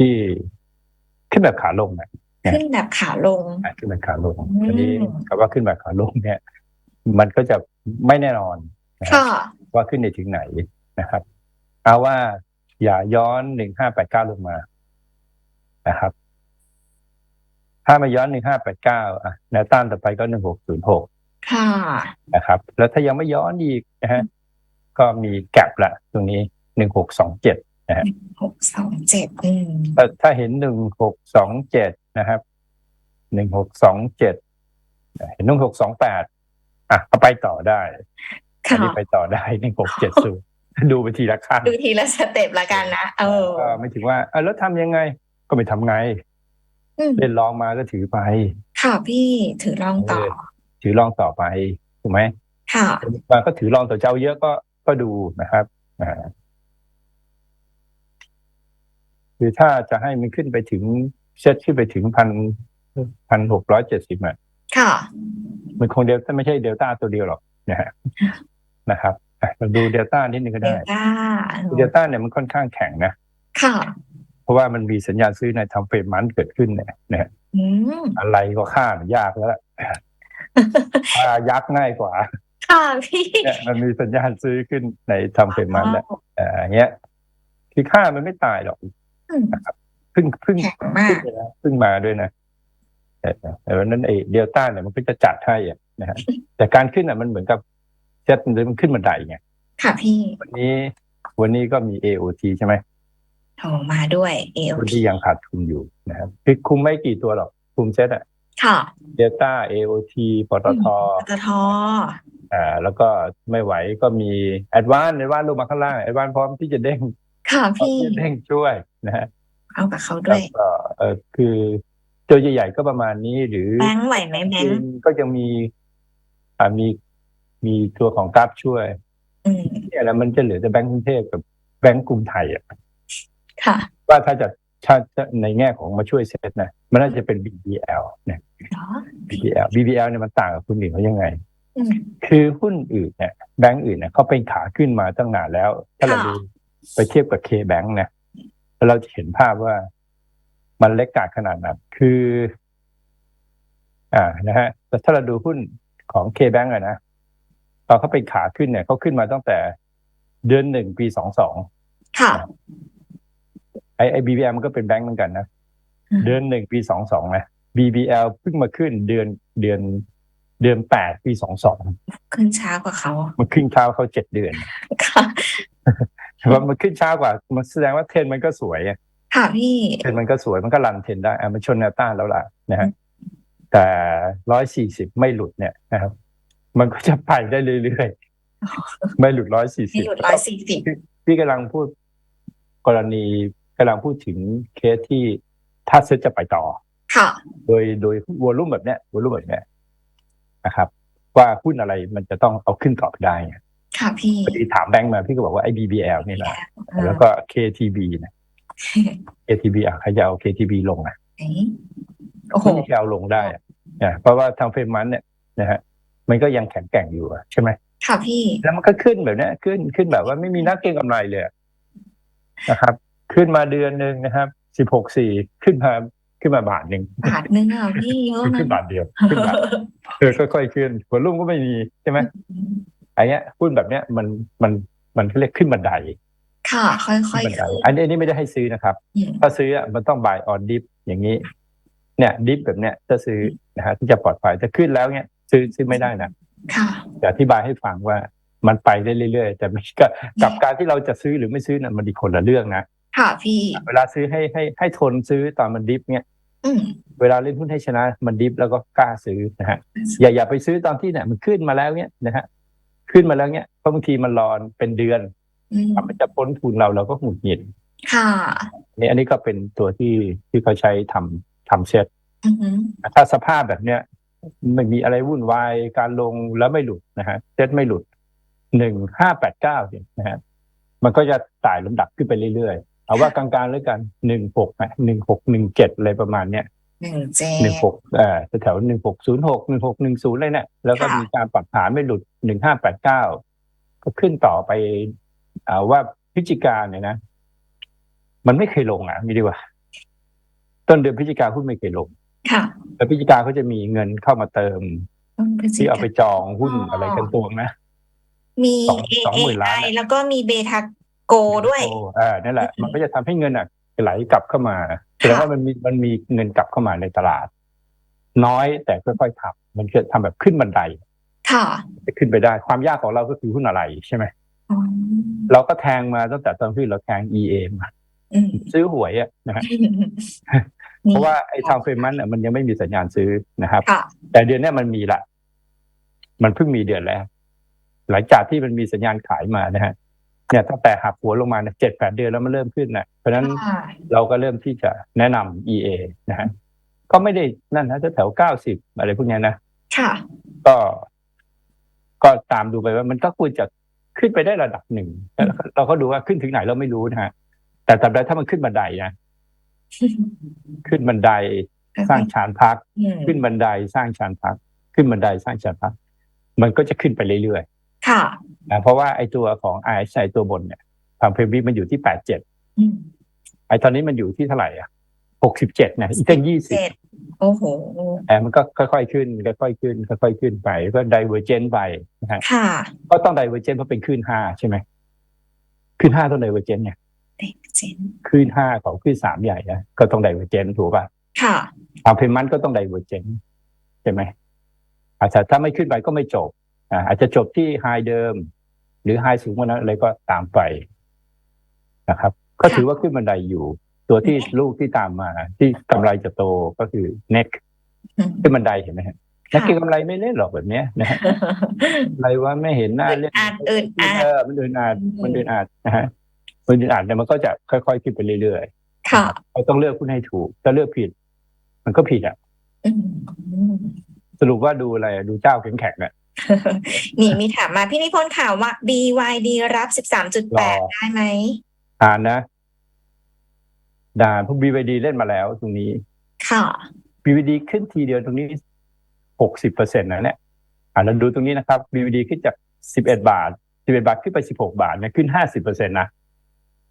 ที่ขึ้นแบบขาลงนะขึ้นแบบขาลงอะขึ้นแบบขาลงอืมทีนี้คำว่าขึ้นแบบขาลงเนี่ย มันก็จะไม่แน่นอนนะครับค่ะว่าขึ้นในถึงไหนนะครับ เอาว่าอย่าย้อนหนึ่งห้าแปดเก้าลงมานะครับ ถ้ามาย้อนหนึ่งห้าแปดเก้าอะแนวต้านต่อไปก็หนึ่งหกศูนย์หกค่ะนะครับ แล้วถ้ายังไม่ย้อนอีกนะฮะก็มีแก็บละตรงนี้หนึ่งหกสองเจ็ด หกสองเจ็ดอืมถ้าถ้าเห็นหนึ่งหกสองเจ็ดนะครับหนึ่งหกสองเจ็ดเห็นหนึ่งหกสองแปดอะก็ไปต่อได้อันค่ะนี้ไปต่อได้หนึ่งหกเจ็ดศูนย์ดูไปทีละขั้นดูทีละสเต็ปละกันนะเออก็ไม่ถึงว่าอะแล้วทำยังไงก็ไม่ทำไงอืมเล่นลองมาก็ถือไป ค่ะพี่ถือลองต่อเออถือลองต่อไปถูกไหมค่ะมาก็ถือลองต่อเจ้าเยอะก็ก็ดูนะครับอ่า คือถ้าจะให้มันขึ้นไปถึงเซตขึ้นไปถึงพันพันหกร้อยเจ็ดสิบอะค่ะ มันคงเดลต้าไม่ใช่เดลต้าตัวเดียวหรอกนะฮะนะครับอะเราดูเดลต้านิดนึงก็เดได้ลต้าเดลต้าเนี่ยมันค่อนข้างแข็งนะค่ะ เพราะว่ามันมีสัญญาณซื้อในทำเฟรมมันเกิดขึ้นเนี่ยนะฮะอืมอะไรก็ฆ่ามันยากแล้วล่ะฆ่ายักษ์ง่ายกว่า ค่ะพี่เนี่ยมันมีสัญญาณซื้อขึ้นในทำเฟรมมันเนี่ยเอ่ออย่างเงี้ยคือฆ่ามันไม่ตายหรอก อืมเพิ่งเพิ่งแข็งมาขึ้กนเลยนะเพิ่งมาด้วยนะแต่แต่วันนั้นไอ้เดลต้าเนี่ยมันก็จะจัดให้อะนะฮะแต่การขึ้นอะมันเหมือนกับเซ็ตมันขึ้นบันไดไงค่ะพี่ วันนี้ วันนี้ก็มี AOT ใช่ไหมโทรมาด้วยเอลคนที่ยังขาดทุนอยู่นะครับคือคุมไม่กี่ตัวหรอก คุมเซ็ตอะค่ะเดลต้า AOT ปตทปตทอ่า แล้วก็ไม่ไหวก็มีแอดวานแอดวานลงมาข้างล่างแอดวานพร้อมที่จะเด้ง ค่ะพร้อมพี่ที่จะเด้งช่วยนะฮะเอากับเขาด้แล้ววยก็เออคือตัวใหญ่ๆก็ประมาณนี้หรือแบงค์ไหวไหมแบงค์ก็ยังมีอ่ามีมีตัวของกราฟช่วยอืมเนี่ยแล้วมันจะเหลือแต่แบงก์กรุงเทพกับแบงก์กรุงไทยอะค่ะ ว่าถ้าจะถ้าจะในแง่ของมาช่วยเซตนะมันน่าจะเป็น BBL นะเนาะ BBL BBL เนี่ยมันต่างกับคุณอื่นเขายังไงอืมคือหุ้นอื่นเนี่ยแบงก์อื่นเนี่ยเขาเป็นขาขึ้นมาตั้งนานแล้ว ถ้าเราค่ะดู ไปเทียบกับ K Bank นะแล้วเราจะเห็นภาพว่ามันเล็กกาจขนาดนั้นคือ อ่านะฮะแต่ถ้าเราดูหุ้นของ K Bank อะนะตอนเขาเป็นขาขึ้นเนี่ยเขาขึ้นมาตั้งแต่เดือนหนึ่งปีสองสองค่ะไอไอ BBL มันก็เป็นแบงก์เหมือนกันนะอืมเดือนหนึ่งปีสองสองนะ BBL เพิ่งมาขึ้นเดือนเดือนเดือนแปดปีสองสองขึ้นช้ากว่าเขา มันขึ้นเช้าเขาเจ็ดเดือน ค่ะแต่ ว่ามันขึ้นช้ากว่า มันแสดงว่าเทรนด์มันก็สวยอะค่ะพี่เทรนด์มันก็สวยมันก็รันเทรนด์ได้อะมันชนแนวต้านแล้วล่ะนะฮะแต่ร้อยสี่สิบไม่หลุดเนี่ยนะครับ มันก็จะไปได้เรื่อยๆไม่หลุดร้อยสี่มีสิบหยุดร้อยสี่สิบพี่กำลังพูดกรณีกำลังพูดถึงเคสที่ถ้าเซ็ตจะไปต่อ ค่ะ โดยโดยวอลุ่มแบบเนี้ยวอลุ่มแบบเนี้ยนะครับ ว่าหุ้นอะไรมันจะต้องเอาขึ้นต่อไปได้ไง ค่ะพี่พอดีถามแบงค์มาพี่ก็บอกว่าไอ้ BBL นี่แหละอ่าแล้วก็ KTB นะ KTB อะใครจะเอา KTB ลงอะไหนโอ้โหไม่มีใครเอาลงได้อะนะเพราะว่าทางเฟรมมันเนี่ยนะฮะมันก็ยังแข็งแกร่งอยู่อะใช่ไหมค่ะพี่ แล้วมันก็ขึ้นแบบเนี้ยขึ้นขึ้นแบบว่าไม่มีนักเก็งกำไรเลยอะนะครับ ขึ้นมาเดือนหนึ่งนะครับสิบหกสี่ขึ้นมาขึ้นมาบาทหนึ่งบาทนึงอะพี่เยอะขึ้นนะบาทเดียวขึ้นบาทเออค่อยๆขึ้นผลลุ่มก็ไม่มีใช่ไหมไอ้เนี้ยหุ้นแบบเนี้ยมันมันมันเขาเรียกขึ้นบันได ค่ะ ค่อยขึ้นบันๆไดขึ้นอันนี้อันนี้ไม่ได้ให้ซื้อนะครับอืมถ้าซื้ออะมันต้อง buy on dip อย่างนี้ เนี่ยดิฟแบบเนี้ยถ้าซื้อนะฮะที่จะปลอดภัยจะขึ้นแล้วเนี่ยซื้อซื้อไม่ได้นะค่ะจะอธิบายให้ฟังว่ามันไปได้เรื่อยๆ แต่ไม่กับกับการที่เราจะซื้อหรือไม่ซื้อน่ะมันดีคนละเรื่องนะค่ะพี่ เวลาซื้อให้ให้ให้ทนซื้อตอนมันดิฟเนี่ยอืมเวลาเล่นหุ้นให้ชนะมันดิฟแล้วก็กล้าซื้อนะฮะอย่าอย่าไปซื้อตอนที่เนี่ยมันขึ้นมาแล้วเนี่ยนะฮะ ขึ้นมาแล้วเนี่ยเพราะบางทีมันรอนเป็นเดือนอืมมันจะพ้นทุนเราเราก็หงุดหงิดค่ะนี่อันนี้ก็เป็นตัวที่ที่เขาใช้ทำทำเซ็ตอือหือถ้าสภาพแบบเนี้ยไม่มีอะไรวุ่นวายการลงแล้วไม่หลุดนะฮะเซ็ตไม่หลุดหนึ่งห้าแปดเก้าเนี่ยนะฮะมันก็จะไต่ลำดับขึ้นไปเรื่อยๆเอาว่ากลางๆแล้วกันหนึ่งหกหนึ่งหกหนึ่งเจ็ดอะไรประมาณเนี้ย หนึ่งเจหนึ่งหกเอ่อแถวหนึ่งหกศูนย์หกหนึ่งหกหนึ่งศูนย์เลยเนี่ยแล้วก็ค่ะมีการปรับฐานไม่หลุดหนึ่งห้าแปดเก้าก็ขึ้นต่อไปอ่าว่าพิจิการเนี่ยนะ มันไม่เคยลงอะมีดีกว่า ต้นเดือนพฤศจิกาหุ้นไม่เคยลง ค่ะแต่พฤศจิกาเขาจะมีเงินเข้ามาเติมต้นพฤศจิที่เอาไปกาจองหุ้นอ๋อออะไรกันตวงนะ มีสองสองหมื่นล้าน AI อะแล้วก็มีเบทาโกด้วยโอ้อ่านั่นแหละ มันก็จะทำให้เงินอะไหลกลับเข้ามา แสดงว่ามันมีมันมีเงินกลับเข้ามาในตลาด น้อยแต่ค่อยๆทำมันจะทำแบบขึ้นบันได ค่ะจะขึ้นไปได้ความยากของเราก็คือหุ้นอะไรใช่ไหมอ๋อเราก็แทงมาตั้งแต่ตอนที่เราแทง EA มาอืมซื้อหวยอะนะฮะเพราะว่าไอ้ทางเฟรมันอะมันยังไม่มีสัญญาณซื้อนะครับค่ะแต่เดือนเนี้ยมันมีละ มันเพิ่งมีเดือนแรกหลังจากที่มันมีสัญญาณขายมานะฮะ เนี่ยตั้งแต่หักหัวลงมาเจ็ดแปดเดือนแล้วมันเริ่มขึ้นนะเพราะฉะนั้นค่ะเราก็เริ่มที่จะแนะนำ EA นะฮะก็ไม่ได้นั่นนะแถวเก้าสิบอะไรพวกเนี้ยนะค่ะก็ก็ตามดูไปว่ามันก็ควรจะขึ้นไปได้ระดับหนึ่งแต่เราก็ดูว่าขึ้นถึงไหนเราไม่รู้นะฮะแต่ตราบใดถ้ามันขึ้นบันไดนะขึ้นบันไดสร้างชานพักอืมขึ้นบันไดสร้างชานพัก ขึ้นบันไดสร้างชานพัก มันก็จะขึ้นไปเรื่อย ค่ะๆนะเพราะว่าไอ้ตัวของ RSI ตัวบนเนี่ยทางเพมบิมันอยู่ที่แปดเจ็ดอืมไอ้ตอนนี้มันอยู่ที่เท่าไหร่อะหกสิบเจ็ดนะอีกตั้งยี่สิบเจ็ดโอ้โห แต่มันก็ค่อยๆขึ้นค่อยๆขึ้นค่อยๆขึ้นไปก็ไดเวอร์เจนไปนะฮะค่ะก็ต้องไดเวอร์เจนเพราะเป็นคลื่นห้าใช่ไหมคลื่นห้าต้องไดเวอร์เจนเนี่ยเด็กเจนคลื่นห้าของคลื่นสามใหญ่นะก็ต้องไดเวอร์เจนถูกป่ะค่ะ ทางเพมมันก็ต้องไดเวอร์เจนใช่ไหมอาจจะถ้าไม่ขึ้นไปก็ไม่จบ อ่าอาจจะจบที่ไฮเดิม หรือไฮสูงกว่านั้นอะไรก็ตามไปนะครับ ก็ถือว่าขึ้นบันไดอยู่ ตัวที่ลูกที่ตามมา ที่กำไรจะโตก็คือ neck อืมขึ้นบันไดเห็นไหมฮะนักเก็งกำไรไม่เล่นหรอกแบบเนี้ยนะฮะอะไรว่าไม่เห็นหน้าเล่นอัดอึดอัดเออมันเดินอาดอืมมันเดินอาดนะฮะมันเดินอาดเนี่ยมันก็จะค่อยๆขึ้นไปเรื่อยค่ะๆเราต้องเลือกหุ้นให้ถูกถ้าเลือกผิด มันก็ผิดอะอืมสรุปว่าดูอะไรอะดูเจ้าแข็งแข็งๆอะ นี่มีถามมาพี่นิพนธ์ข่าวว่า BYD รับสิบสามจุดรแปอดได้ไหมอ่านนะ ด่าพวกบีวดีเล่นมาแล้วตรงนี้ ค่ะบีวดีขึ้นทีเดียวตรงนี้หกสิบเปอร์เซ็นต์นะเนี่ยอ่านแล้วดูตรงนี้นะครับบีวดีขึ้นจากสิบเอ็ดบาทสิบเอ็ดบาทขึ้นไปสิบหกบาทเนี่ยขึ้นห้าสิบเปอร์เซ็นต์นะ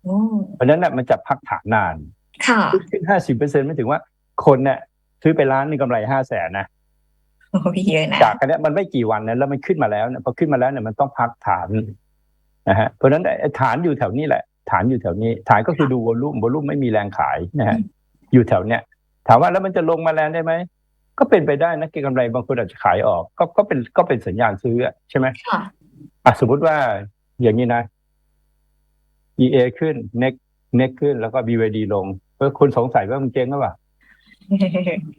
โอ้เพราะฉะนั้นน่ะมันจะพักฐานนาน ค่ะ ขึ้นห้าสิบเปอร์เซ็นต์ไม่ถึงว่าคนเนี่ยซื้อไปร้านนึงกำไรห้าแสนนะโอ้ย เยอะนะจากอันเนี้ยมันไม่กี่วันนะแล้วมันขึ้นมาแล้วเนี่ยพอขึ้นมาแล้วเนี่ยมันต้องพักฐานนะฮะเพราะฉะนั้นไอ้ฐานอยู่แถวนี้แหละ ฐานอยู่แถวนี้ ฐานก็คือดูวอลลุ่มวอลลุ่มไม่มีแรงขายนะฮะอยู่แถวเนี้ยถามว่าแล้วมันจะลงมาแรงได้ไหมก็เป็นไปได้นะเก็งกำไรบางคนอาจจะขายออก ก็ก็เป็นก็เป็นสัญญาณซื้ออะใช่ไหมค่ะอะสมมติว่าอย่างนี้นะ EA ขึ้น NEC NEC ขึ้นแล้วก็ BYD ลงเออคุณสงสัยว่ามึงเจ๊งหรือเปล่า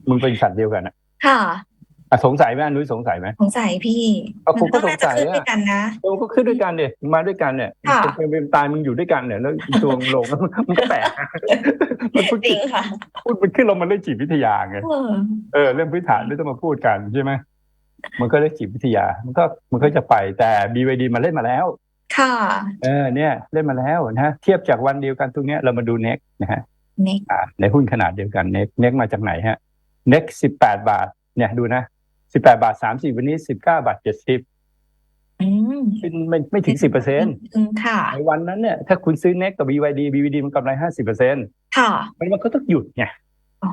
มึงเป็นสัตว์เดียวกันอะค่ะ อะสงสัยไหมนุ้ยสงสัยไหมสงสัยพี่เอาผมก็มันต้องน่าจะสงสัยขึ้นอะด้วยกันนะเออก็ขึ้นด้วยกันเนี่ยมาด้วยกันเนี่ยค่ะเป็นเป็นตายมึงอยู่ด้วยกันเนี่ยแล้วอีกตัวมึงลงมันก็แปลกมันพูดจริงค่ะพูดมันขึ้นลงมันเรื่องจิตวิทยาไงเออเออเรื่องพื้นฐานไม่ต้องมาพูดกันใช่ไหมมันก็เรื่องจิตวิทยา มันก็มันก็จะไปแต่ BYD มันเล่นมาแล้ว ค่ะ เออเนี่ย เล่นมาแล้วนะเทียบจากวันเดียวกันตรงเนี้ยเรามาดูเน็กนะฮะเน็กอ่าในหุ้นขนาดเดียวกันเน็กเน็กมาจากไหนฮะเน็กสิบแปดบาท เนี่ยดูนะ สิบแปดบาทสามสิบวันนี้สิบเก้าบาทเจ็ดสิบอืมขึ้นไม่ไม่ถึงสิบเปอร์เซ็นต์อืมค่ะในวันนั้นเนี่ยถ้าคุณซื้อเน็กกับ BYD BYD มันกำไรห้าสิบเปอร์เซ็นต์ค่ะมันมันก็ต้องหยุดไงอ๋อ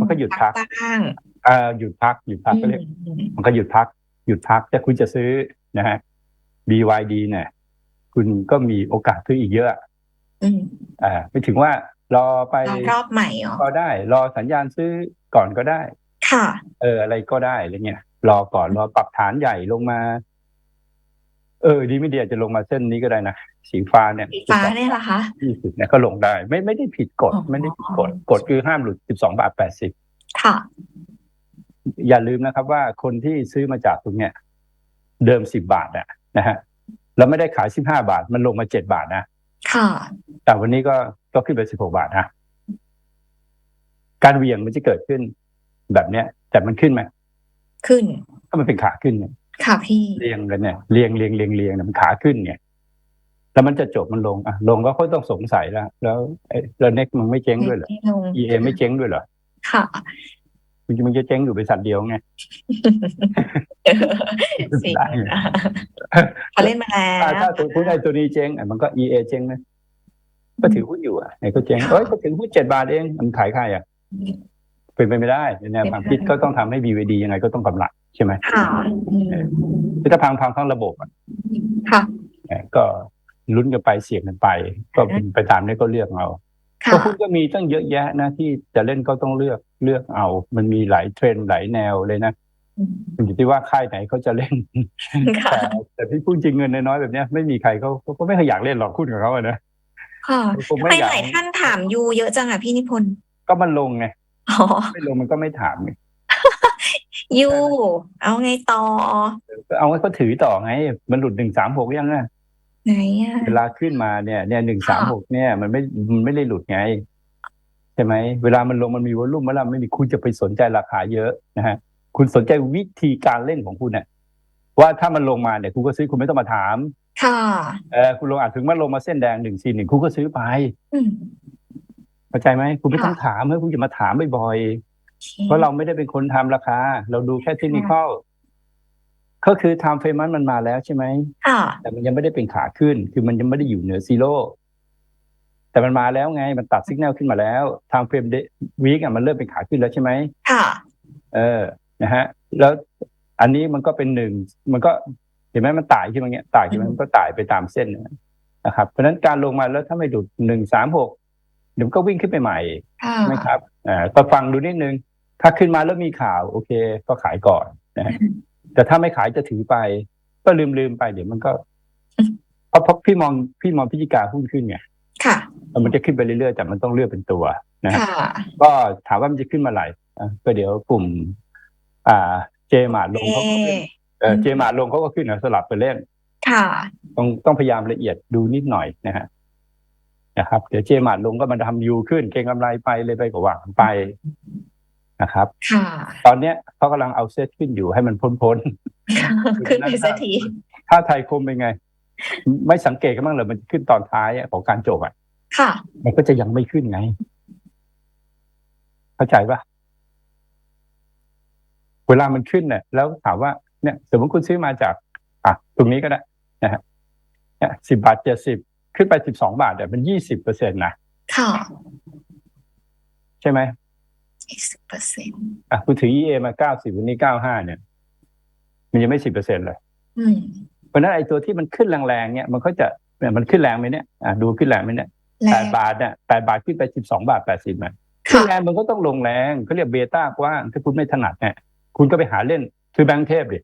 มันก็หยุดพักบ้างอ่าหยุดพักหยุดพักก็เรียกอืมมันก็หยุดพัก หยุดพักแต่คุณจะซื้อนะฮะ BYD เนี่ยคุณก็มีโอกาสซื้ออีกเยอะอืมอ่าไม่ถึงว่ารอไปรอบใหม่เหรอก็ได้ รอสัญญาณซื้อก่อนก็ได้ ค่ะ เออ อะไรก็ได้อะไรเงี้ยรอก่อนรอปรับฐานใหญ่ลงมา เออ ดีไม่ดีอาจจะลงมาเส้นนี้ก็ได้นะสีฟ้าเนี่ยสีฟ้าเนี่ยเหรอคะยี่สิบเนี่ยก็ลงได้ ไม่ไม่ได้ผิดกฎอ๋อไม่ได้ผิดกฎกฎคือห้ามหลุดสิบสองบาทแปดสิบค่ะ อย่าลืมนะครับ ว่าคนที่ซื้อมาจากตรงเนี้ยเดิมสิบบาทอะนะฮะแล้วไม่ได้ขายสิบห้าบาท มันลงมาเจ็ดบาทนะค่ะ แต่วันนี้ก็ก็ขึ้นไปสิบหกบาทนะการเหวี่ยงมันจะเกิดขึ้น แบบเนี้ย แต่มันขึ้นไหมขึ้นถ้ามันเป็นขาขึ้นเนี่ยค่ะพี่เรียงกันเนี่ยเรียงเรียงเรียงเรียงเนี่ยมันขาขึ้นเนี่ยแล้วมันจะจบมันลงอะลงก็ค่อยต้องสงสัยแล้ว แล้วไอ้แล้วเน็กมันไม่เจ๊งด้วยเหรอไม่ลงเอไม่เจ๊งด้วยเหรอค่ะมันจะมันจะเจ๊งอยู่บริษัทเดียวไงสิได้ไงเขาเล่นมาแล้ถ้าวถ้าตัวผู้ใดตัวนี้เจ๊งอะมันก็ EA เจ๊งนะก็ถือหุ้นอยู่อะไหนก็เจ๊งเอ้ยก็ถือหุ้นเจ็ดบาทเองมันขายใครอะ เป็นไปไม่ได้ในแนวความคิดก็ต้องทำให้ BVD ยังไงก็ต้องกำไรใช่ไหมค่ะอืมคือถ้าพังพังทั้งระบบอะค่ะเอ่อก็ลุ้นกันไปเสี่ยงกันไป ก็เป็นไปตามนี้ก็เลือกเอาค่ะก็หุ้นก็มีตั้งเยอะแยะนะที่จะเล่นก็ต้องเลือกเลือกเอา มันมีหลายเทรนด์หลายแนวเลยนะอืมมันอยู่ที่ว่าค่ายไหนเขาจะเล่นค่ะแต่แต่พี่พูดจริงเงินน้อยๆแบบเนี้ยไม่มีใครเขาเขาก็ไม่เคยอยากเล่นหรอกหุ้นกับเขาอะนะค่ะคงทำไม่ไมอยากหลายท่านถามยูเยอะจังอะพี่นิพนธ์ก็มันลงไง อ๋อไม่ลงมันก็ไม่ถามไงยูเอาไงต่อ ก็เอาไว้เขาถือต่อไง มันหลุดหนึ่งสามหกยังไงไหนอะเวลาขึ้นมาเนี่ยเนี่ยหนึ่งสามหกเนี่ย มันไม่มันไม่ได้หลุดไง ใช่ไหมเวลามันลงมันมีวอลุ่มเวลาไม่มีคุณจะไปสนใจราคาเยอะนะฮะคุณสนใจวิธีการเล่นของคุณเนี่ยว่าถ้ามันลงมาเนี่ยคุณก็ซื้อคุณไม่ต้องมาถาม ค่ะเออคุณลงอาจถึงมันลงมาเส้นแดงหนึ่งสี่หนึ่งคุณก็ซื้อไปอืม เข้าใจไหมคุณไม่ต้องถามเฮ้ยคุณจะมาถามบ่อยๆเพราะเราไม่ได้เป็นคนทำราคา เราดูแค่เทคนิคก็คือไทม์เฟรมมันมาแล้วใช่ไหมค่ะแต่มันยังไม่ได้เป็นขาขึ้น คือมันยังไม่ได้อยู่เหนือซีโร่แต่มันมาแล้วไง มันตัดสัญญาณขึ้นมาแล้วทางเฟรมวีกอะมันเริ่มเป็นขาขึ้นแล้วใช่ไหมค่ะ เออนะฮะ แล้วอันนี้มันก็เป็นหนึ่งมันก็เห็นไหมมันต่ายขึ้นมาเงี้ยต่ายขึ้นมามันก็ต่ายไปตามเส้นนะครับ เพราะฉะนั้นการลงมาแล้วถ้าไม่ดุดหนึ่งสามหก เดี๋ยวมันก็วิ่งขึ้นไปใหม่ค่ะใช่ไหมครับอ่าก็ฟังดูนิดนึง ถ้าขึ้นมาแล้วมีข่าว โอเค ก็ขายก่อนนะฮะแต่ถ้าไม่ขายจะถือไป ก็ลืมลืมๆไปเดี๋ยวมันก็เพราะเพราะพี่มองพี่มองพิจิกาหุ้นขึ้นไงค่ะแล้วมันจะขึ้นไปเรื่อยๆแต่มันต้องเลือกเป็นตัวนะฮะค่ะก็ถามว่ามันจะขึ้นมาไหร่อะก็เดี๋ยวกลุ่ม อ่า เจมาร์ลงเขาก็ขึ้นเออเจมาร์ลงเขาก็ขึ้นนะสลับไปเล่น ค่ะ ต้องต้องพยายามละเอียดดูนิดหน่อยนะฮะ นะครับ เดี๋ยวเจมาร์ลงก็มันทำยูขึ้น เก็งกำไรไปเลยไปก็หวังไปนะครับ ค่ะ ตอนเนี้ยเขากำลังเอาเซตขึ้นอยู่ให้มันพ้นพ้นขึ้นไปสักทีๆถ้าไทยคมเป็นไง ไม่สังเกตกันบ้างเหรอมันขึ้นตอนท้ายอะของการจบอะ ค่ะ มันก็จะยังไม่ขึ้นไง เข้าใจปะเวลามันขึ้นเนี่ยแล้วถามว่าเนี่ย สมมติคุณซื้อมาจาก อะ ตรงนี้ก็ได้นะฮะเนี่ยสิบาทเจ็ดสิบ ขึ้นไปสิบสองบาทเนี่ยเป็นยี่สิบเปอร์เซ็นต์นะค่ะใช่ไหมยี่สิบเปอร์เซ็นต์อะคุณถือ EA มาเก้าสิบวันนี้เก้าห้าเนี่ย มันยังไม่สิบเปอร์เซ็นต์เลยอืมเพราะฉะนั้นไอ้ตัวที่มันขึ้นแรงๆเนี่ยมันก็จะเนี่ยมันขึ้นแรงไหมเนี่ยอะดูขึ้นแรงไหมเนี่ยแล้แปวดบาทเนี่ยแปดบาทขึ้นไปสิบสองบาทแปดสิบอะขึ้ค่ะนแรงมันก็ต้องลงแรงเขาเรียกเบต้ากว้างถ้าคุณไม่ถนัดเนี่ยคุณก็ไปหาเล่นซื้อแบงค์เทพดิ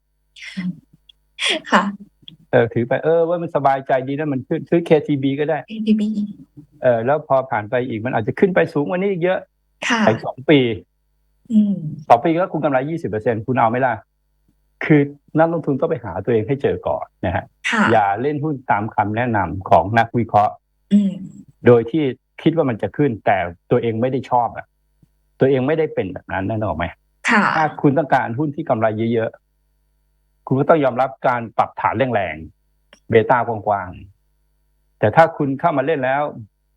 ค่ะ เออถือไปเออว่ามันสบายใจดีนะมันขึ้นซื้อ KTB ก็ได้ ABB เออแล้วพอผ่านไปอีกมันอาจจะขึ้นไปสูงกว่านี้อีกเยอะค่ะไปสองปีอืมสองปีก็คุณกำไรยี่สิบเปอร์เซ็นคุณเอาไหมล่ะ คือนักลงทุนก็ไปหาตัวเองให้เจอก่อนนะฮะค่ะอย่าเล่นหุ้นตามคำแนะนำของนักวิเคราะห์อืมโดยที่คิดว่ามันจะขึ้นแต่ตัวเองไม่ได้ชอบอะ ตัวเองไม่ได้เป็นแบบนั้นนั่นหรอกไหมค่ะถ้าคุณต้องการหุ้นที่กำไรเยอะๆ คุณก็ต้องยอมรับการปรับฐานแรงๆเบต้ากว้างๆแต่ถ้าคุณเข้ามาเล่นแล้ว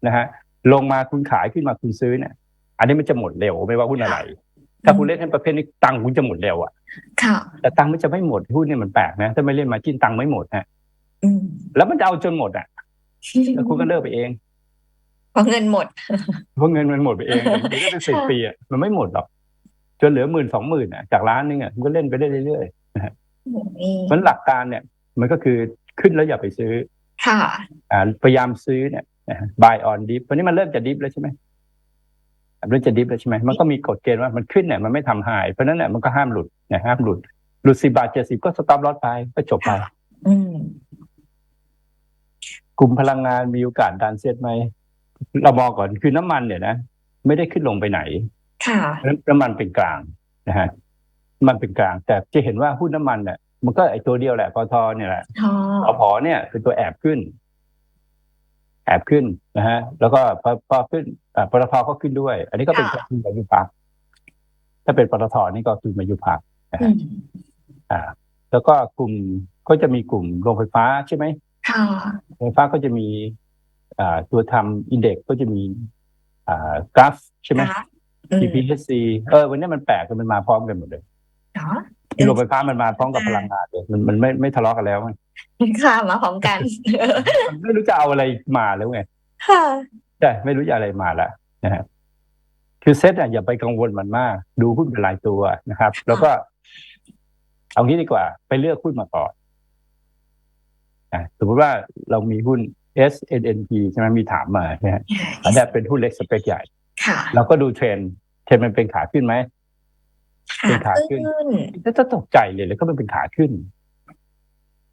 นะฮะลงมาคุณขายขึ้นมาคุณซื้อเนี่ยอันนี้มันจะหมดเร็วไม่ว่าหุ้นอะไร ถ้าคุณเล่นในประเภทนี้ตังค์คุณจะหมดเร็วอะค่ะแต่ตังค์มันจะไม่หมดหุ้นเนี่ยมันแปลกนะถ้าไม่เล่นมาจิ้นตังค์ไม่หมดนะอืมแล้วมันจะเอาจนหมดอะแล้วคุณก็เลิกไปเองเพราะเงินหมดเพราะเงินมันหมดไปเองมันได้เป็นสิบปีอะมันไม่หมดหรอกจนเหลือหมื่นสองหมื่นอะจากล้านนึงอะคุณก็เล่นไปได้เรื่อยๆ มันหลักการเนี่ย มันก็คือขึ้นแล้วอย่าไปซื้อ ค่ะอ่าพยายามซื้อเนี่ยนะ buy on dip วันนี้มันเริ่มจะดิฟแล้วใช่ไหมเริ่มจะดิฟแล้วใช่ไหมมันก็มีกฎเกณฑ์ว่ามันขึ้นเนี่ยมันไม่ทำหาย เพราะฉะนั้นเนี่ยมันก็ห้ามหลุดนะห้ามหลุดหลุดสิบาทเจ็ดสิบก็สต็อปลอสไปก็จบไปค่ะอืมกลุ่มพลังงานมีโอกาสดันเซ็ตไหมเรามองก่อนคือน้ำมันเนี่ยนะไม่ได้ขึ้นลงไปไหน ค่ะ น้ำมันเป็นกลางนะฮะ มันเป็นกลาง แต่จะเห็นว่าหุ้นน้ำมันเนี่ยมันก็ไอตัวเดียวแหละปตทเนี่ยแหละอ๋ออพอเนี่ยคือตัวแอบขึ้น แอบขึ้นนะฮะ แล้วก็พอพอขึ้นอ่าปตทก็ขึ้นด้วย อันนี้ก็เป็นทุนมายุพักถ้าเป็นปตทนี่ก็ทุนมายุพักอืมอ่า แล้วก็กลุ่มก็จะมีกลุ่มโรงไฟฟ้าใช่ไหมค่ะโรงไฟฟ้าก็จะมีอ่าตัวทำอินเด็กก็จะมีอ่ากราฟใช่ไหมค่ะอืม TPHC เออ วันนี้มันแปลกมันมาพร้อมกันหมดเลย เนาะที่โรงไฟฟ้ามันมาพร้อมกับพลังงานเลยมันมันไม่ไม่ทะเลาะกันแล้วมันค่ะมาพร้อมกันมันไม่รู้จะเอาอะไรมาแล้วไงค่ะใช่ไม่รู้จะอะไรมาแล้วนะฮะโอเคคือเซ็ตอะอย่าไปกังวลมันมาก ดูหุ้นเป็นรายตัวนะครับ แล้วก็ เอางี้ดีกว่า ไปเลือกหุ้นมาก่อนอะสมมติว่าเรามีหุ้น S N N P ใช่ไหมมีถามมาใช่ไหมอันนี้เป็นหุ้นเล็กสเปกใหญ่ค่ะเราก็ดูเทรนด์เทรนด์มันเป็นขาขึ้นไหม เป็นขาขึ้นถ้าจะตกใจเลยแล้วก็มันเป็นขาขึ้น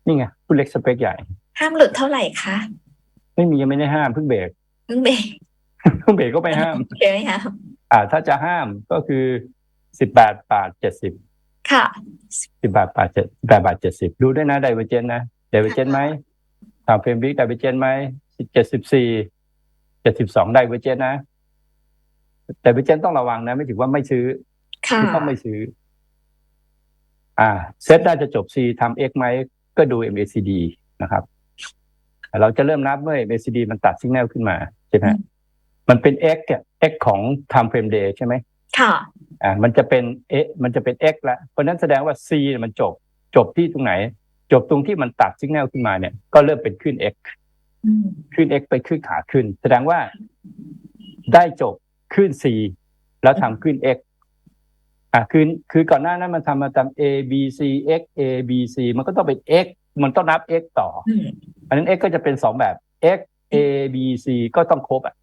นี่ไงหุ้นเล็กสเปกใหญ่ ห้ามหลุดเท่าไหร่คะไม่มียังไม่ได้ห้ามเพิ่งเบรกเพิ่งเบรกเพิ่งเบรกก็ไม่ห้ามใช่ไหมคะอ่า ถ้าจะห้ามก็คือสิบแปดบาทเจ็ดสิบค่ะสิบบาทบาทเจ็ดแปดบาทเจ็ดสิบดูด้วยนะไดเวอร์เจนนะไดเวอร์เจนไหมถามเฟรมบิ๊กไดเวอร์เจนไหมเจ็ดสิบสี่เจ็ดสิบสองไดเวอร์เจนนะไดเวอร์เจนต้องระวังนะ ไม่ถึงว่าไม่ซื้อ ค่ะคือต้องไม่ซื้อ อ่า เซ็ตน่าจะจบ C ทำ X ไหม ก็ดู MACD นะครับแต่เราจะเริ่มนับเมื่อ MACD มันตัดสัญญาณขึ้นมา ใช่ไหมมันเป็น X อะ X ของ time frame day ใช่ไหมค่ะ อ่า มันจะเป็น X มันจะเป็น X ละเพราะฉะนั้นแสดงว่า C เนี่ยมันจบ จบที่ตรงไหน จบตรงที่มันตัดสัญญาณขึ้นมาเนี่ย ก็เริ่มเป็นขึ้น X อืมขึ้น X ไปขึ้นขาขึ้น แสดงว่าได้จบขึ้น C แล้วทำขึ้น X อะคือคือก่อนหน้านั้นมันทำมาตาม A B C X A B C มันก็ต้องเป็น X มันต้องนับ X ต่ออืมอันนั้น X ก็จะเป็นสองแบบ X A B C ก็ต้องครบอะ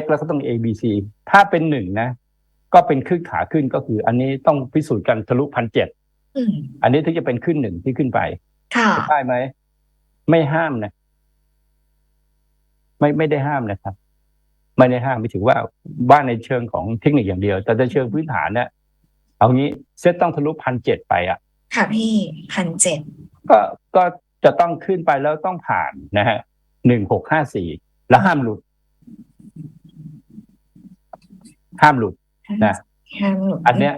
X แล้วก็ต้อง A B C ถ้าเป็นหนึ่งนะ ก็เป็นขึ้นขาขึ้นก็คือ อันนี้ต้องพิสูจน์กันทะลุพันเจ็ดอืมอันนี้ถึงจะเป็นขึ้นหนึ่งที่ขึ้นไปค่ะได้ไหม ไม่ห้ามนะ ไม่ไม่ได้ห้ามนะครับ ไม่ได้ห้ามไม่ถือว่าบ้านในเชิงของเทคนิคอย่างเดียว แต่ในเชิงพื้นฐานเนี่ยเอางี้เซตต้องทะลุพันเจ็ดไปอะ ค่ะพี่พันเจ็ดก็ก็จะต้องขึ้นไปแล้วต้องผ่านนะฮะหนึ่งหกห้าสี่แล้วห้ามหลุด ห้ามหลุดนะห้ามหลุดอันเนี้ย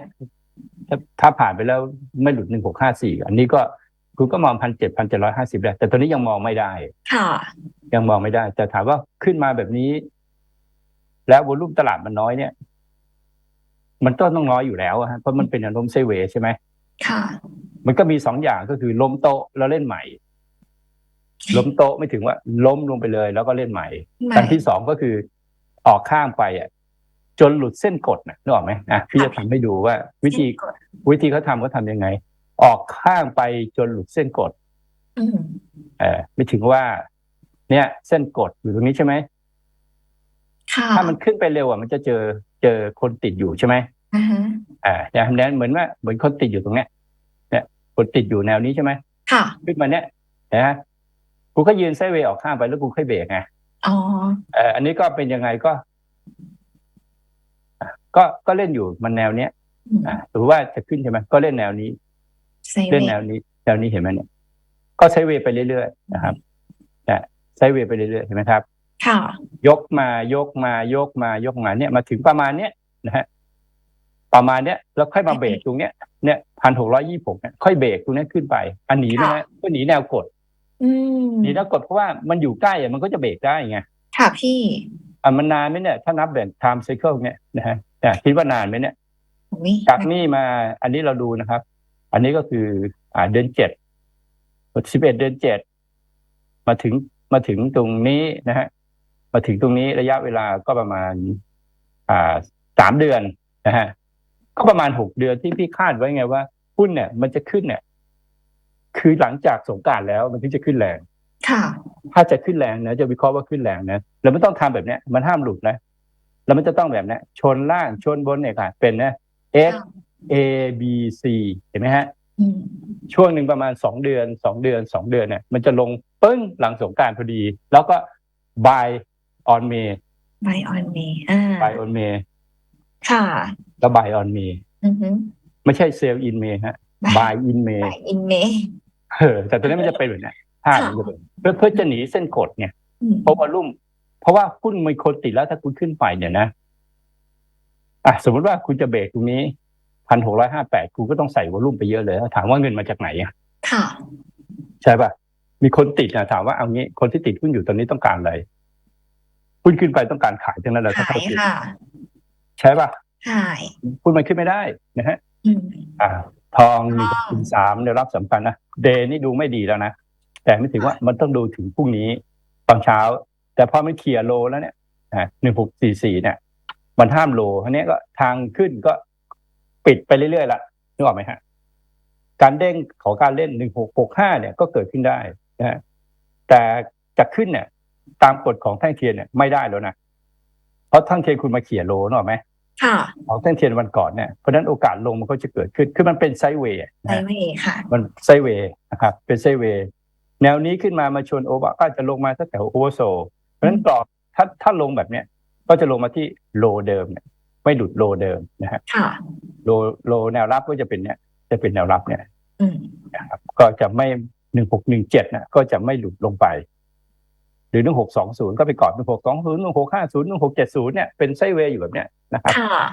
ถ้าถ้าผ่านไปแล้วไม่หลุดหนึ่งหกห้าสี่อันนี้ก็คุณก็มองพันเจ็ดพันเจ็ดร้อยห้าสิบแล้วแต่ตอนนี้ยังมองไม่ได้ ค่ะ ยังมองไม่ได้ แต่ถามว่าขึ้นมาแบบนี้ แล้ววอลุ่มตลาดมันน้อยเนี่ย มันก็ต้องน้อยอยู่แล้วอะฮะเพราะมันเป็นอารมณ์ไซด์เวย์ใช่ไหมค่ะ มันก็มีสองอย่างก็คือล้มโต๊ะแล้วเล่นใหม่ ล้มโต๊ะไม่ถึงว่า ล้มลงไปเลย แล้วก็เล่นใหม่ไม่อันที่สองก็คือออกข้างไปอะจนหลุดเส้นกดนะนึกออกไหมอะพี่จะทำให้ดูว่า วิธีกดวิธีเขาทำเขาทำยังไง ออกข้างไปจนหลุดเส้นกดอืมเออไม่ถึงว่า เนี่ย เส้นกดอยู่ตรงนี้ใช่ไหมค่ะ ถ้ามันขึ้นไปเร็วอะมันจะเจอเจอคนติดอยู่ใช่ไหมอ่าฮะอ่าอย่างนั้นเหมือนว่าเหมือนคนติดอยู่ตรงเนี้ยเนี่ยคนติดอยู่แนวนี้ใช่ไหมค่ะขึ้นมาเนี้ยนะกูก็ยืนไซด์เวย์ออกข้างไปแล้วกูค่อยเบรกไงอ๋อเอออันนี้ก็เป็นยังไงก็อะก็ก็เล่นอยู่มันแนวเนี้ยอืมอ่าสมมติว่าจะขึ้นใช่ไหมก็เล่นแนวนี้ไซด์เล่นเวแนวย์นี้แนวนี้เห็นไหมเนี่ย ก็ไซด์เวย์ไปเรื่อยๆนะครับนะไซด์เวย์ไปเรื่อยๆเห็นไหมครับ ค่ะ ยกมายกมายกมายกมาเนี่ยมาถึงประมาณเนี้ยนะฮะประมาณเนี้ยแล้วค่อยมาเบรกตรงเนี้ยเนี่ยพันหกร้อยี่หกเนี่ยค่อยเบรกตรงเนี้ยขึ้นไป อันหนีนะฮะก็หนีแนวกดอืมหนีแนวกดเพราะว่ามันอยู่ใกล้อะมันก็จะเบรกได้ไงค่ะพี่อะมันนานไหมเนี่ย ถ้านับแบบ time cycle เนี่ยนะฮะเนี่ยคิดว่านานไหมเนี่ยอุ๊ยจากนี่มาอันนี้เราดูนะครับ อันนี้ก็คือ อ่าเดือนเจ็ดสิบเอ็ดเดือนเจ็ดมาถึงมาถึงตรงนี้นะฮะ มาถึงตรงนี้ระยะเวลาก็ประมาณอ่าสามเดือนนะฮะก็ประมาณหกเดือนที่พี่คาดไว้ไงว่าหุ้นเนี่ย มันจะขึ้นเนี่ย คือหลังจากสงกรารแล้วมันถึงจะขึ้นแรง ค่ะ ถ้าจะขึ้นแรงนะจะวิเคราะห์ว่าขึ้นแรงนะเราไม่ต้องทำแบบเนี้ย มันห้ามหลุดนะแล้วมันจะต้องแบบเนี้ยชนล่างชนบนเนี่ยค่ะ เป็นนะ X A B C เห็นไหมฮะอืมช่วงหนึ่งประมาณสองเดือนสองเดือนสองเดือนเนี่ย มันจะลงปึ้งหลังสงกรารพอดี แล้วก็ buy on May ไบออนเมอ่า buy on May ค่ะ แล้ว buy on May อือฮึ ไม่ใช่ sell in May ฮะ buy in May ไบอินเมเออแต่ตัวนี้มันจะเป็นแบบเนี้ยถ้ามันจะเป็นเพื่อเพื่อจะหนีเส้นกดเนี่ยอืมเพราะว่ารุ่มเพราะว่าหุ้นมันคนติดแล้วถ้าคุณขึ้นไปเนี่ยนะอะสมมติว่าคุณจะเบรกตรงนี้พันหกร้อยห้าแปดคุณก็ต้องใส่วอลุ่มไปเยอะเลยถามว่าเงินมาจากไหนอะ ค่ะ ใช่ป่ะ มีคนติดนะถามว่าเอางี้ คนที่ติดหุ้นอยู่ตอนนี้ต้องการอะไร หุ้นขึ้นไปต้องการขายทั้งนั้นแหละถ้าขายเขาติดค่ะใช่ป่ะขายหุ้นมันขึ้นไม่ได้นะฮะอืมอ่า ทองมีคูณสามได้รับสำคัญนะเดย์นี่ดูไม่ดีแล้วนะแต่ไม่ถึงว่ามันต้องดูถึงพรุ่งนี้ตอนเช้า แต่พอมันเคลียร์โลแล้วเนี่ยหนึ่งหกสี่สี่เนี่ย มันห้ามโลอันนี้ก็ทางขึ้นก็ปิดไปเรื่อยๆละนึกออกไหมฮะการเด้งของการเล่นหนึ่งหกหกห้าเนี่ยก็เกิดขึ้นได้นะฮะแต่จะขึ้นเนี่ย ตามกฎของแท่งเทียนเนี่ยไม่ได้แล้วนะเพราะแท่งเทียนคุณมาเขี่ยโลนึกออกไหมค่ะของแท่งเทียนวันก่อนเนี่ยเพราะฉะนั้นโอกาสลงมันก็จะเกิดขึ้นคือมันเป็นไซด์เวย์ไซนะฮะด์เวย์ค่ะ มันไซด์เวย์นะครับ เป็นไซด์เวย์แนวนี้ขึ้นมามาชนโอเวอร์ก็อาจจะลงมาตั้งแต่โอเวอร์โซเพราะฉะนั้นกรอบถ้าถ้าลงแบบเนี้ยก็จะลงมาที่โลเดิมเนี่ยไม่หลุดโลเดิมนะฮะค่ะโลโลแนวรับก็จะเป็นเนี่ย จะเป็นแนวรับเนี่ยอืมนะครับก็จะไม่หนึ่งหกหนึ่งเจ็ดนะก็จะไม่หลุดลงไป หรือหนึ่งหกสองศูนย์ก็ไปกอดหนึ่งหกสองศูนย์หนึ่งหกห้าศูนย์หนึ่งหกเจ็ดศูนย์เนี่ยเป็นไซด์เวย์อยู่แบบเนี้ยนะครับค่ะ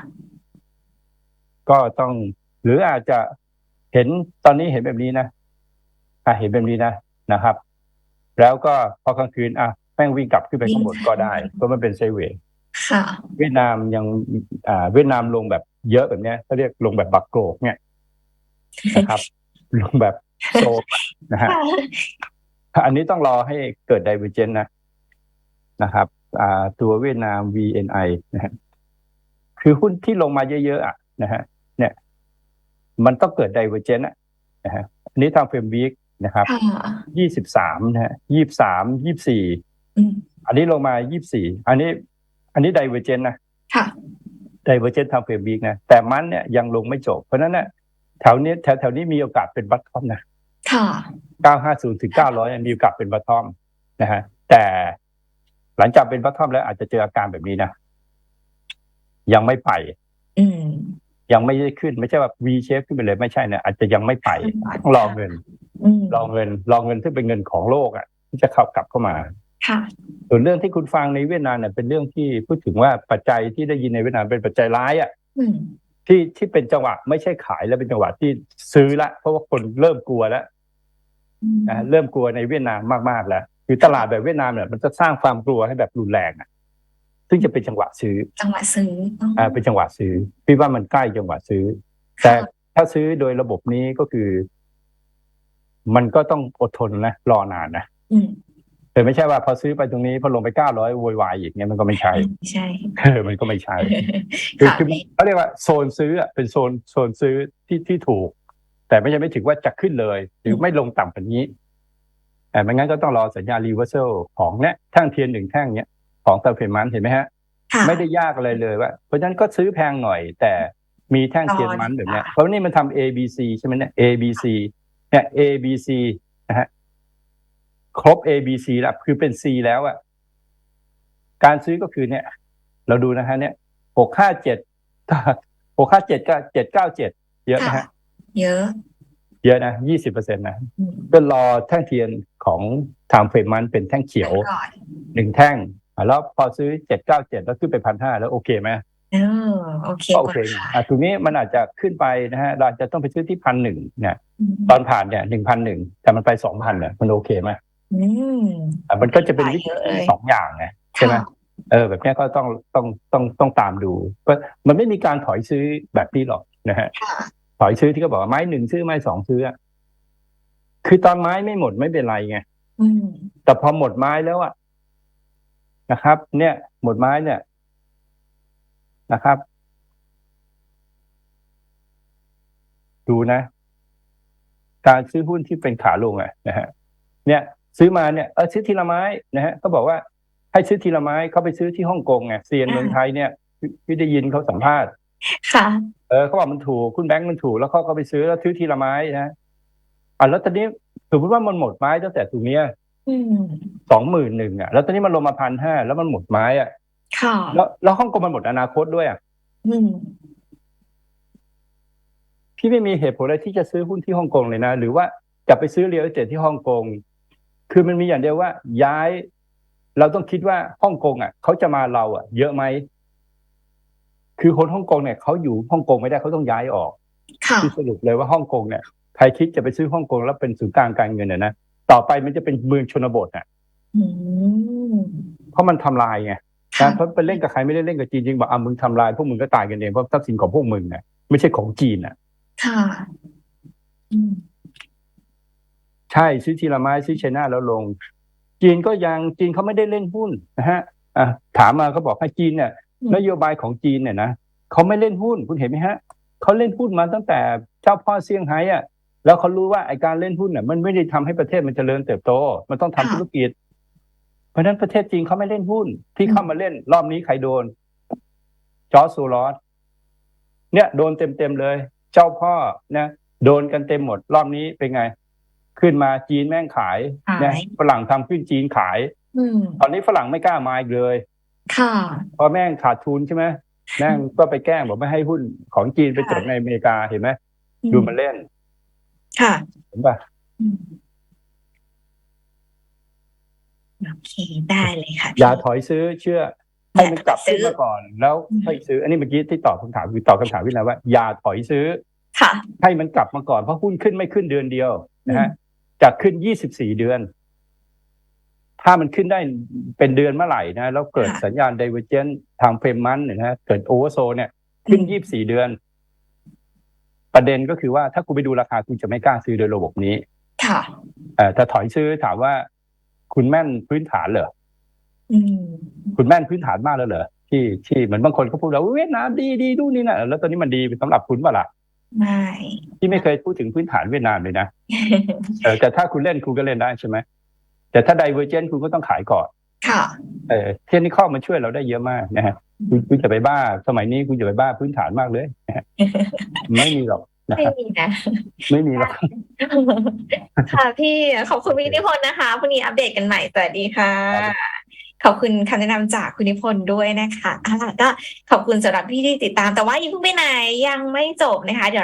ก็ต้องหรืออาจจะเห็นตอนนี้เห็นแบบนี้นะอะเห็นแบบนี้นะนะครับ แล้วก็พอกลางคืนอะแม่งวิ่งกลับขึ้นไปข้างบนก็ได้เพราะมันเป็นไซด์เวย์ค่ะเวียดนามยังอ่าเวียดนามลงแบบเยอะแบบเนี้ยเขาเรียกลงแบบบักโกรกเนี่ยนะครับ ลงแบบโซมนะฮะ อันนี้ต้องรอให้เกิดไดเวอร์เจนนะนะครับอ่าตัวเวียดนาม VNI นะฮะคือหุ้นที่ลงมาเยอะๆอะนะฮะเนี่ย มันต้องเกิดไดเวอร์เจนนะฮะอันนี้ทางเฟรมวีคนะครับค่ะยี่สิบสามนะฮะยี่สามยี่สี่อืมอันนี้ลงมายี่สี่อันนี้ อันนี้ไดเวอร์เจนนะค่ะไดเวอร์เจนทางเฟรมวีคนะแต่มันเนี่ยยังลงไม่จบ เพราะฉะนั้นเนี่ยแถวนี้แถวแถวนี้มีโอกาสเป็นบัตทอมนะ ค่ะ950ถึง900มีโอกาสเป็นบัตทอมนะฮะ แต่หลังจากเป็นบัตทอมแล้วอาจจะเจออาการแบบนี้นะยังไม่ไปอืมยังไม่ได้ขึ้น ไม่ใช่ว่า V shape ขึ้นไปเลยไม่ใช่นะอาจจะยังไม่ไปต้องรอเงินอืมรอเงินรอเงินที่เป็นเงินของโลกอะ ที่จะเข้ากลับเข้ามาค่ะส่วนเรื่องที่คุณฟังในเวียดนามเนี่ยเป็นเรื่องที่พูดถึงว่าปัจจัยที่ได้ยินในเวียดนามเป็นปัจจัยร้ายอะอืมที่ที่เป็นจังหวะไม่ใช่ขายแล้วเป็นจังหวะที่ซื้อละ เพราะว่าคนเริ่มกลัวแล้วอืม นะเริ่มกลัวในเวียดนามมากๆแล้วคือตลาดแบบเวียดนามเนี่ยมันจะสร้างความกลัวให้แบบรุนแรงอะซึ่งจะเป็นจังหวะซื้อ จังหวะซื้ออ๋ออ่าเป็นจังหวะซื้อพี่ว่ามันใกล้จังหวะซื้อ แต่ถ้าซื้อโดยระบบนี้ก็คือ มันก็ต้องอดทนนะรอนานนะอืมแต่ไม่ใช่ว่าพอซื้อไปตรงนี้พอลงไปเก้าร้อยโวยวายอีกเนี่ยมันก็ไม่ใช่ใช่เออมันก็ไม่ใช่คือค่ะคือเขาเรียกว่าโซนซื้ออะเป็นโซนโซนซื้อที่ที่ถูก แต่ไม่ใช่ไม่ถึงว่าจะขึ้นเลย หรือไม่ลงต่ำกว่านี้แต่ไม่งั้นก็ต้องรอสัญญาณรีเวอร์เซลของเนี้ยแท่งเทียนหนึ่งแท่งเนี้ยของเตอร์เพมันเห็นไหมฮะค่ะไม่ได้ยากอะไรเลยว่า เพราะฉะนั้นก็ซื้อแพงหน่อย แต่มีแท่งเทียนมันแบบเนี้ยค่ะเพราะนี่มันทำ A B C ใช่ไหมเนี่ย A B C เนี่ย A B C นะฮะครบ A B C แล้วคือเป็น C แล้วอะการซื้อก็คือเนี่ย เราดูนะฮะเนี่ยหกห้าเจ็ดหกห้าเจ็ดก็เจ็ดเก้าเจ็ดเยอะนะค่ะฮะ เยอะ เยอะนะยี่สิบเปอร์เซ็นต์นะอืมก็รอแท่งเทียนของไทม์เฟรมมันเป็นแท่งเขียวก่อนหนึ่งแท่งอะแล้วพอซื้อเจ็ดเก้าเจ็ดแล้วขึ้นไปพันห้าแล้วโอเคไหมเออโอเคก็กโอว่าเคค่ะอะตรงนี้มันอาจจะขึ้นไปนะฮะเราอาจจะต้องไปซื้อที่พันหนึ่งเนี่ยอืมตอนผ่านเนี่ยหนึ่งพันหนึ่งแต่มันไปสองพันเนี่ยมันโอเคไหมอืมอะมันก็จะเป็นวิธีเยอะเลยสองอย่างไงใช่ไหมค่ะเออ แบบเนี้ยก็ต้องต้องต้องต้องตามดูเพราะมันไม่มีการถอยซื้อแบบนี้หรอกนะฮะค่ะ ถอยซื้อที่เขาบอกว่าไม้หนึ่งซื้อไม้สองซื้ออะคือตอนไม้ไม่หมดไม่เป็นไรไงอืมแต่พอหมดไม้แล้วอะนะครับ เนี่ย หมดไม้เนี่ยนะครับ ดูนะ การซื้อหุ้นที่เป็นขาลงอะนะฮะเนี่ย ซื้อมาเนี่ยเออซื้อทีละไม้นะฮะเขาบอกว่าให้ซื้อทีละไม้เขาไปซื้อที่ฮ่องกงไงเซียนเมืองไทยเนี่ยพี่พี่ได้ยินเขาสัมภาษณ์ ค่ะ เออเขาบอกมันถูกคุณแบงค์มันถูกแล้วเขาก็ไปซื้อแล้วซื้อทีละไม้นะอะแล้วตอนนี้สมมติว่ามันหมดไม้ตั้งแต่ตรงเนี้ยอืมสองหมื่นหนึ่งอะแล้วตอนนี้มันลงมาพันห้าแล้วมันหมดไม้อะค่ะ แล้วแล้วฮ่องกงมันหมดอนาคตด้วยอะอืมพี่ไม่มีเหตุผลอะไรที่จะซื้อหุ้นที่ฮ่องกงเลยนะ หรือว่าจะไปซื้อเรียลเอสเตทที่ฮ่องกงคือมันมีอย่างเดียวว่า ย้าย เราต้องคิดว่าฮ่องกงอะเขาจะมาเราอะ เยอะไหม คือคนฮ่องกงเนี่ยเขาอยู่ฮ่องกงไม่ได้เขาต้องย้ายออกค่ะที่สรุปเลยว่าฮ่องกงเนี่ยใครคิดจะไปซื้อฮ่องกงแล้วเป็นศูนย์กลางการเงินเนี่ยนะต่อไปมันจะเป็นเมืองชนบทอะอืมเพราะมันทำลายไงค่ะนะเพราะไปเล่นกับใครไม่ได้เล่นกับจีนจริงบอกอะมึงทำลายพวกมึงก็ตายกันเองเพราะทรัพย์สินของพวกมึงนะไม่ใช่ของจีนอะ ค่ะอืมใช่ซื้อทีละไม้ซื้อไชน่าแล้วลง จีนก็ยังจีนเขาไม่ได้เล่นหุ้นนะฮะอะถามมาเขาบอกให้จีนเนี่ยอืม นโยบายของจีนเนี่ยนะเขาไม่เล่นหุ้นคุณเห็นไหมฮะเขาเล่นหุ้นมาตั้งแต่เจ้าพ่อเซี่ยงไฮ้อะแล้วเขารู้ว่าไอการเล่นหุ้นเนี่ยมันไม่ได้ทำให้ประเทศมันเจริญเติบโต มันต้องทำธุรกิจ เพราะฉะนั้นประเทศจีนเขาไม่เล่นหุ้น ที่เข้ามาเล่นรอบนี้ใครโดน จอร์จโซลอสเนี่ยโดนเต็มๆเลย เจ้าพ่อนะโดนกันเต็มหมด รอบนี้เป็นไง ขึ้นมาจีนแม่งขายขายนะฝรั่งทำขึ้นจีนขายอืมตอนนี้ฝรั่งไม่กล้ามาอีกเลย ค่ะเพราะแม่งขาดทุนใช่ไหมแม่งก็ไปแกล้งบอกไม่ให้หุ้นของจีนไปจดในอเมริกาเห็นไหมดูมันเล่น ค่ะเห็นป่ะอืมโอเคได้เลยค่ะ อย่าถอยซื้อเชื่อ ให้มันกลับซื้ขึ้นอมาก่อน แล้วอืมค่อยซื้อ อันนี้เมื่อกี้ที่ตอบคำถามคือตอบคำถามวินัยว่า อย่าถอยซื้อ ค่ะ ให้มันกลับมาก่อนเพราะหุ้นขึ้นไม่ขึ้นเดือนเดียวนะฮะอืมจะขึ้น24เดือน ถ้ามันขึ้นได้เป็นเดือนเมื่อไหร่นะแล้วเกิดสัญญาณ divergent ทางเฟรมมันเนี่ยนะเกิดโอเวอร์โซเนี่ยขึ้น24เดือน ประเด็นก็คือว่าถ้าคุณไปดูราคาคุณจะไม่กล้าซื้อโดยระบบนี้ ค่ะเอ่อถ้าถอยซื้อถามว่า คุณแม่นพื้นฐานเหรออืมคุณแม่นพื้นฐานมากแล้วเหรอที่ที่เหมือนบางคนเขาพูดว่าเวียดนามดีดีดูนนี่นะแล้วตอนนี้มันดีสำหรับคุณเปล่าล่ะไม่ที่ไม่เคยพูดถึงพื้นฐานเวียดนามเลยนะเออแต่ถ้าคุณเล่นคุณก็เล่นได้ใช่ไหม แต่ถ้าไดเวอร์เจนคุณก็ต้องขายก่อน ค่ะ เออเทคนิคมันช่วยเราได้เยอะมากนะฮะคุณคุณจะไปบ้า สมัยนี้คุณจะไปบ้าพื้นฐานมากเลยนะฮะไม่มีหรอกนะไม่ครับมีนะ ไม่มีหรอก ค่ะพี่ ขอบคุณพี่นิพนธ์นะคะพรุ่งนี้อัปเดตกันใหม่ สวัสดีค่ะขอบคุณคำแนะนำจากคุณนิพนธ์ด้วยนะคะอ่าก็ขอบคุณสำหรับพี่ที่ติดตาม แต่ว่าอย่าเพิ่งไปไหนยังไม่จบนะคะเดี๋ยว